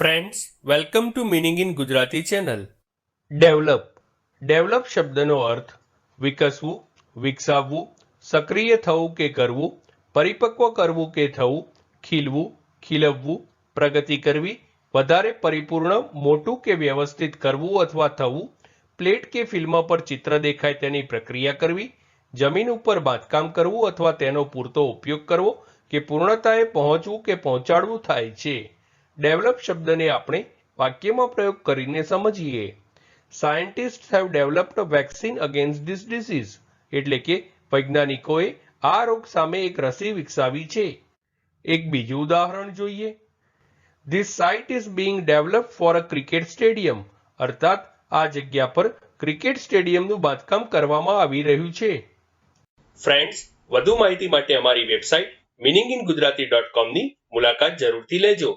Friends welcome to meaning in Gujarati channel develop develop શબ્દનો અર્થ વિકસવું, વિકસાવવું, સક્રિય થવું કે કરવું, પરિપક્વ કરવું કે થવું, ખીલવું, ખીલવવું, પ્રગતિ કરવી, વધારે પરિપૂર્ણ, મોટું કે વ્યવસ્થિત કરવું અથવા થવું, પ્લેટ કે ફિલ્મ પર ચિત્ર દેખાય તેની પ્રક્રિયા કરવી, જમીન ઉપર બાંધકામ કરવું અથવા તેનો પૂરતો ઉપયોગ કરવો કે પૂર્ણતાએ પહોંચવું કે પહોંચાડવું થાય છે. ડેવલપ શબ્દને આપણે વાક્યમાં પ્રયોગ કરીને સમજીએ. Scientist have developed vaccine against this disease એટલે કે વૈજ્ઞાનિકોએ આ રોગ સામે એક રસી વિકસાવી છે. એક બીજું ઉદાહરણ જોઈએ. This site is being develop for a cricket stadium અર્થાત આ જગ્યા પર ક્રિકેટ સ્ટેડિયમનું બાંધકામ કરવામાં આવી રહ્યું છે. ફ્રેન્ડ્સ વધુ માહિતી માટે અમારી website meaning in Gujarati dot કોમની મુલાકાત જરૂરથી લેજો.